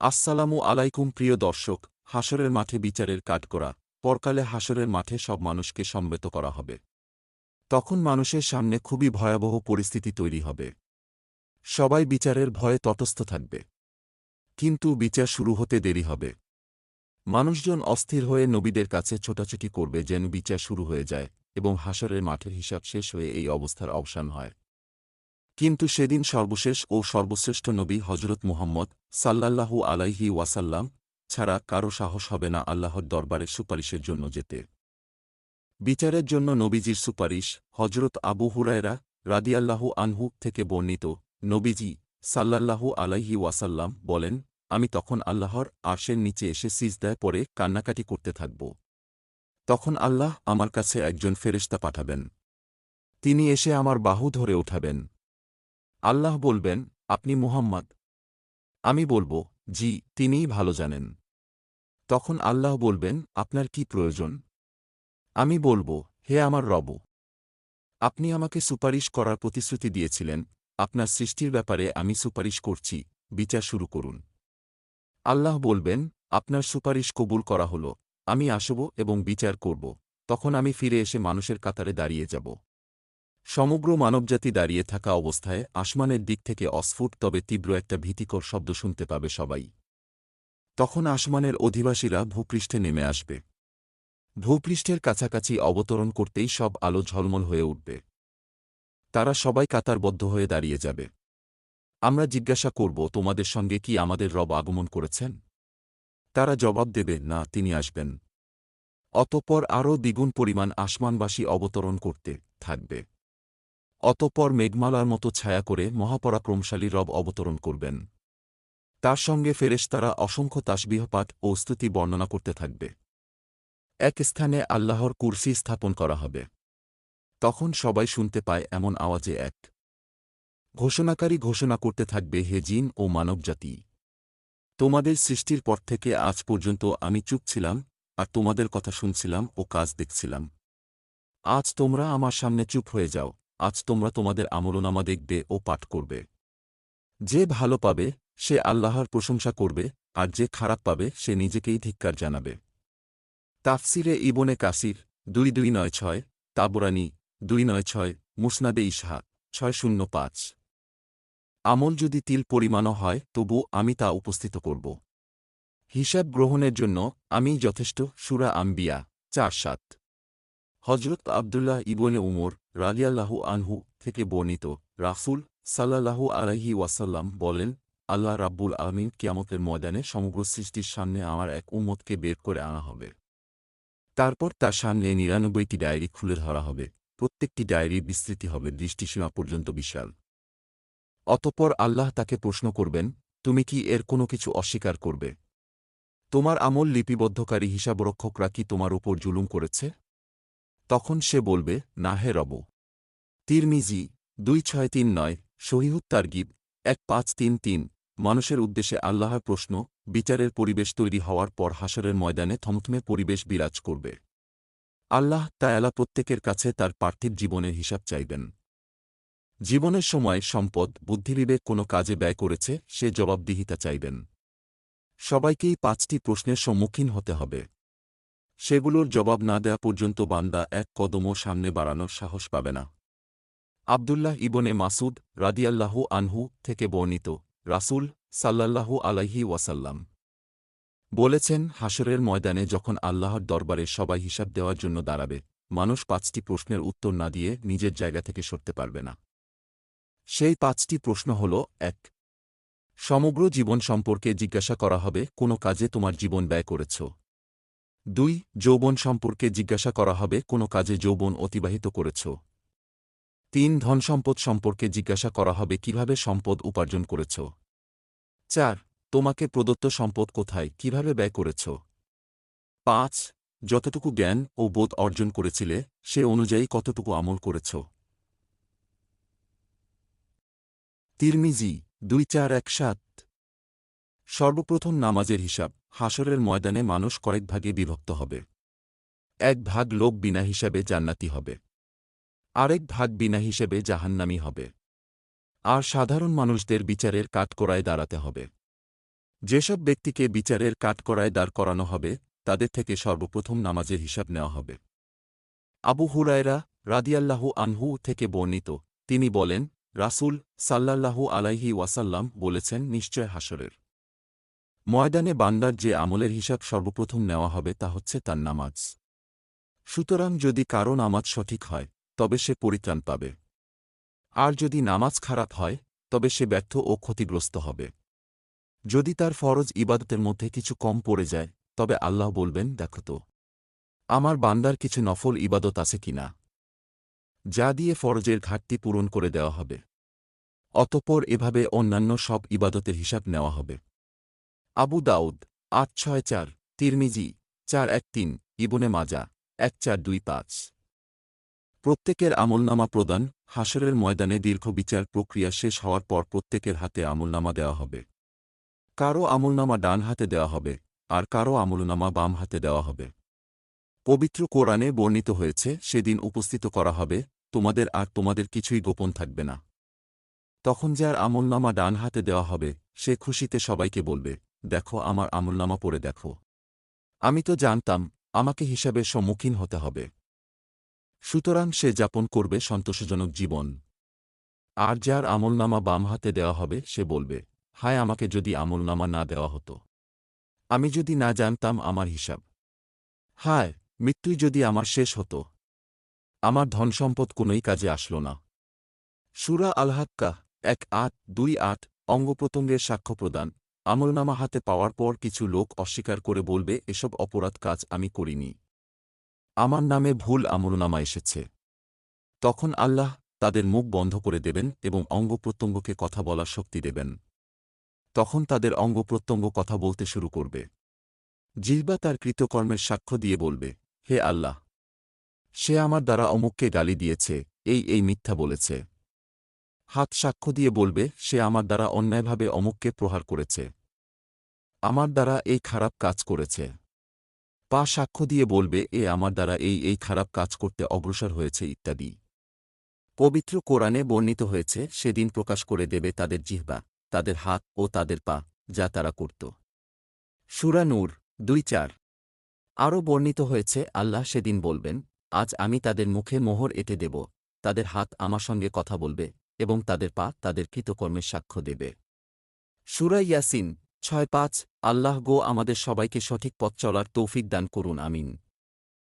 আসসালামু আলাইকুম প্রিয় দর্শক হাসরের মাঠে বিচারের কাঠগড়া পরকালে হাসরের মাঠে সব মানুষকে সম্বেত করা হবে। তখন মানুষের সামনে খুবই ভয়াবহ পরিস্থিতি তৈরি হবে। সবাই বিচারের ভয়ে তটস্থ থাকবে। কিন্তু বিচার শুরু হতে দেরি হবে। মানুষজন অস্থির হয়ে নবীদের কাছে ছোটাছুটি করবে যেন বিচার শুরু হয়ে যায় এবং হাসরের মাঠের হিসাব শেষ হয়ে এই অবস্থার অবসান হয়। কিন্তু সেদিন সর্বশেষ ও সর্বশ্রেষ্ঠ নবী হজরত মুহাম্মদ সাল্লাল্লাহু আলাইহি ওয়াসাল্লাম ছাড়া কারও সাহস হবে না আল্লাহর দরবারে সুপারিশের জন্য যেতে। বিচারের জন্য নবীজির সুপারিশ হজরত আবু হুরায়রা রাদিয়াল্লাহু আনহু থেকে বর্ণিত। নবীজি সাল্লাল্লাহু আলাইহি ওয়াসাল্লাম বলেন, আমি তখন আল্লাহর আর্শের নিচে এসে সিজদায় পরে কান্নাকাটি করতে থাকব। তখন আল্লাহ আমার কাছে একজন ফেরেশতা পাঠাবেন। তিনি এসে আমার বাহু ধরে উঠাবেন। আল্লাহ বলবেন, আপনি মুহাম্মদ। আমি বলব, জি, তিনিই ভালো জানেন। তখন আল্লাহ বলবেন, আপনার কি প্রয়োজন? আমি বলব, হে আমার রব, আপনি আমাকে সুপারিশ করার প্রতিশ্রুতি দিয়েছিলেন, আপনার সৃষ্টির ব্যাপারে আমি সুপারিশ করছি, বিচার শুরু করুন। আল্লাহ বলবেন, আপনার সুপারিশ কবুল করা হল, আমি আসব এবং বিচার করব। তখন আমি ফিরে এসে মানুষের কাতারে দাঁড়িয়ে যাব। সমগ্র মানবজাতি দাঁড়িয়ে থাকা অবস্থায় আসমানের দিক থেকে অস্ফুট, তবে তীব্র একটা ভীতিকর শব্দ শুনতে পাবে সবাই। তখন আসমানের অধিবাসীরা ভূপৃষ্ঠে নেমে আসবে। ভূপৃষ্ঠের কাছাকাছি অবতরণ করতেই সব আলো ঝলমল হয়ে উঠবে। তারা সবাই কাতারবদ্ধ হয়ে দাঁড়িয়ে যাবে। আমরা জিজ্ঞাসা করব, তোমাদের সঙ্গে কি আমাদের রব আগমন করেছেন? তারা জবাব দেবে, না, তিনি আসবেন। অতপর আরও দ্বিগুণ পরিমাণ আসমানবাসী অবতরণ করতে থাকবে। অতঃপর মেঘমালার মতো ছায়া করে মহাপরাক্রমশালী রব অবতরণ করবেন। তার সঙ্গে ফেরেশতারা অসংখ্য তাসবিহপাঠ ও স্তুতি বর্ণনা করতে থাকবে। এক স্থানে আল্লাহর কুরসি স্থাপন করা হবে। তখন সবাই শুনতে পায় এমন আওয়াজে এক। ঘোষণাকারী ঘোষণা করতে থাকবে, হে জিন ও মানবজাতি, তোমাদের সৃষ্টির পর থেকে আজ পর্যন্ত আমি চুপ ছিলাম, আর তোমাদের কথা শুনছিলাম ও কাজ দেখছিলাম। আজ তোমরা আমার সামনে চুপ হয়ে যাও। আজ তোমরা তোমাদের আমলনামা দেখবে ও পাঠ করবে। যে ভালো পাবে, সে আল্লাহর প্রশংসা করবে, আর যে খারাপ পাবে, সে নিজেকেই ধিক্কার জানাবে। তাফসিরে ইবনে কাসির, দুই দুই নয় ছয়, তাবরানি, দুই নয় ছয়, মুসনাদে ইসহা ছয় শূন্য পাঁচ। আমল যদি তিল পরিমাণও হয় তবু আমি তা উপস্থিত করব। হিসাব গ্রহণের জন্য আমি যথেষ্ট সুরা আম্বিয়া, চার সাত। হজরত আবদুল্লাহ ইবনে উমর রালিয়াল্লাহু আনহু থেকে বর্ণিত রাসুল সাল্লাল্লাহু আলাইহি ওয়াসাল্লাম বলেন, আল্লাহ রাব্বুল আলমিন কিয়ামতের ময়দানে সমগ্র সৃষ্টির সামনে আমার এক উম্মতকে বের করে আনা হবে। তারপর তার সামনে নিরানব্বইটি ডায়েরি খুলে ধরা হবে। প্রত্যেকটি ডায়েরির বিস্তৃতি হবে দৃষ্টিসীমা পর্যন্ত বিশাল। অতঃপর আল্লাহ তাকে প্রশ্ন করবেন, তুমি কি এর কোনো কিছু অস্বীকার করবে? তোমার আমল লিপিবদ্ধকারী হিসাবরক্ষকরা কি তোমার উপর জুলুম করেছে? তখন সে বলবে, না হে রব। তিরমিজি দুই ছয় তিন নয় শহীহুত তারগিব এক পাঁচ তিন তিন, মানুষের উদ্দেশ্যে আল্লাহর প্রশ্ন, বিচারের পরিবেশ তৈরি হওয়ার পর হাসরের ময়দানে থমথমে পরিবেশ বিরাজ করবে। আল্লাহ তায়ালা প্রত্যেকের কাছে তার পার্থিব জীবনের হিসাব চাইবেন। জীবনের সময় সম্পদ, বুদ্ধিবিবেক কোনো কাজে ব্যয় করেছে, সে জবাবদিহিতা চাইবেন। সবাইকেই পাঁচটি প্রশ্নের সম্মুখীন হতে হবে। সেগুলোর জবাব না দেয়া পর্যন্ত বান্দা এক কদমও সামনে বাড়ানোর সাহস পাবে না। আবদুল্লাহ ইবনে মাসুদ রাদিয়াল্লাহু আনহু থেকে বর্ণিত রাসুল সাল্লাল্লাহু আলাইহি ওয়াসাল্লাম বলেছেন হাসরের ময়দানে যখন আল্লাহর দরবারে সবাই হিসাব দেওয়ার জন্য দাঁড়াবে, মানুষ পাঁচটি প্রশ্নের উত্তর না দিয়ে নিজের জায়গা থেকে সরতে পারবে না। সেই পাঁচটি প্রশ্ন হল, এক, সমগ্র জীবন সম্পর্কে জিজ্ঞাসা করা হবে, কোনো কাজে তোমার জীবন ব্যয় করেছ। দুই, যৌবন সম্পর্কে জিজ্ঞাসা করা হবে কোনো কাজে যৌবন অতিবাহিত করেছ। তিন ধনসম্পদ সম্পর্কে জিজ্ঞাসা করা হবে কীভাবে সম্পদ উপার্জন করেছ। চার, তোমাকে প্রদত্ত সম্পদ কোথায়, কীভাবে ব্যয় করেছ। পাঁচ, যতটুকু জ্ঞান ও বোধ অর্জন করেছিলে, সে অনুযায়ী কতটুকু আমল করেছ। তিরমিজি দুই চার এক সাত। সর্বপ্রথম নামাজের হিসাব। হাসরের ময়দানে মানুষ কয়েক ভাগে বিভক্ত হবে। এক ভাগ লোক বিনা হিসাবে জান্নাতি হবে। আরেক ভাগ বিনা হিসেবে জাহান্নামি হবে। আর সাধারণ মানুষদের বিচারের কাঠকড়ায় দাঁড়াতে হবে। যেসব ব্যক্তিকে বিচারের কাঠকড়ায় দাঁড় করানো হবে, তাদের থেকে সর্বপ্রথম নামাজের হিসাব নেওয়া হবে। আবু হুরায়রা রাদিয়াল্লাহু আনহু থেকে বর্ণিত, তিনি বলেন, রাসূল সাল্লাল্লাহু আলাইহি ওয়াসাল্লাম বলেছেন, নিশ্চয় হাসরের ময়দানে বান্দার যে আমলের হিসাব সর্বপ্রথম নেওয়া হবে তা হচ্ছে তার নামাজ। সুতরাং যদি কারও নামাজ সঠিক হয়, তবে সে পরিত্রাণ পাবে। আর যদি নামাজ খারাপ হয়, তবে সে ব্যর্থ ও ক্ষতিগ্রস্ত হবে। যদি তার ফরজ ইবাদতের মধ্যে কিছু কম পড়ে যায়, তবে আল্লাহ বলবেন, দেখো তো, আমার বান্দার কিছু নফল ইবাদত আছে কিনা যা দিয়ে ফরজের ঘাটতি পূরণ করে দেওয়া হবে। অতপর এভাবে অন্যান্য সব ইবাদতের হিসাব নেওয়া হবে। আবু দাউদ, আট ছয় চার, তিরমিজি, চার এক তিন, ইবনে মাজা, এক চার দুই পাঁচ। প্রত্যেকের আমলনামা প্রদান হাসরের ময়দানে দীর্ঘ বিচার প্রক্রিয়া শেষ হওয়ার পর প্রত্যেকের হাতে আমলনামা দেওয়া হবে। কারও আমলনামা ডান হাতে দেওয়া হবে, আর কারও আমলনামা বাম হাতে দেওয়া হবে। পবিত্র কোরআনে বর্ণিত হয়েছে, সেদিন উপস্থিত করা হবে, তোমাদের আর তোমাদের কিছুই গোপন থাকবে না। তখন যার আমলনামা ডান হাতে দেওয়া হবে, সে খুশিতে সবাইকে বলবে দেখো আমার আমলনামা পড়ে দেখো। আমি তো জানতাম, আমাকে হিসাবে সম্মুখীন হতে হবে। সুতরাং সে যাপন করবে সন্তোষজনক জীবন। আর যার আমলনামা বাম হাতে দেওয়া হবে, সে বলবে, হায়, আমাকে যদি আমলনামা না দেওয়া হতো। আমি যদি না জানতাম আমার হিসাব। হায়, মৃত্যুই যদি আমার শেষ হতো। আমার ধনসম্পদ কোনোই কাজে আসল না। সুরা আলহাক্কা এক আট, দুই আট, অঙ্গপ্রত্যঙ্গের সাক্ষ্য প্রদান। আমলনামা হাতে পাওয়ার পর কিছু লোক অস্বীকার করে বলবে, এসব অপরাধ কাজ আমি করিনি। আমার নামে ভুল আমলনামা এসেছে। তখন আল্লাহ তাদের মুখ বন্ধ করে দেবেন এবং অঙ্গপ্রত্যঙ্গকে কথা বলার শক্তি দেবেন। তখন তাদের অঙ্গপ্রত্যঙ্গ কথা বলতে শুরু করবে। জিহ্বা তার কৃতকর্মের সাক্ষ্য দিয়ে বলবে, হে আল্লাহ, সে আমার দ্বারা অমুককে গালি দিয়েছে, এই এই মিথ্যা বলেছে। হাত সাক্ষ্য দিয়ে বলবে, সে আমার দ্বারা অন্যায়ভাবে অমুককে প্রহার করেছে। আমার দ্বারা এই খারাপ কাজ করেছে। পা সাক্ষ্য দিয়ে বলবে, এ আমার দ্বারা এই এই খারাপ কাজ করতে অগ্রসর হয়েছে, ইত্যাদি। পবিত্র কোরআনে বর্ণিত হয়েছে, সেদিন প্রকাশ করে দেবে তাদের জিহ্বা, তাদের হাত ও তাদের পা, যা তারা করত। সুরা নূর দুই চার। আরও বর্ণিত হয়েছে, আল্লাহ সেদিন বলবেন, আজ আমি তাদের মুখে মোহর এঁটে দেব, তাদের হাত আমার সঙ্গে কথা বলবে এবং তাদের পা তাদের কৃতকর্মের সাক্ষ্য দেবে। সুরা ইয়াসিন ছয় পাঁচ আল্লাহ গো আমাদের সবাইকে সঠিক পথ চলার তৌফিক দান করুন আমিন।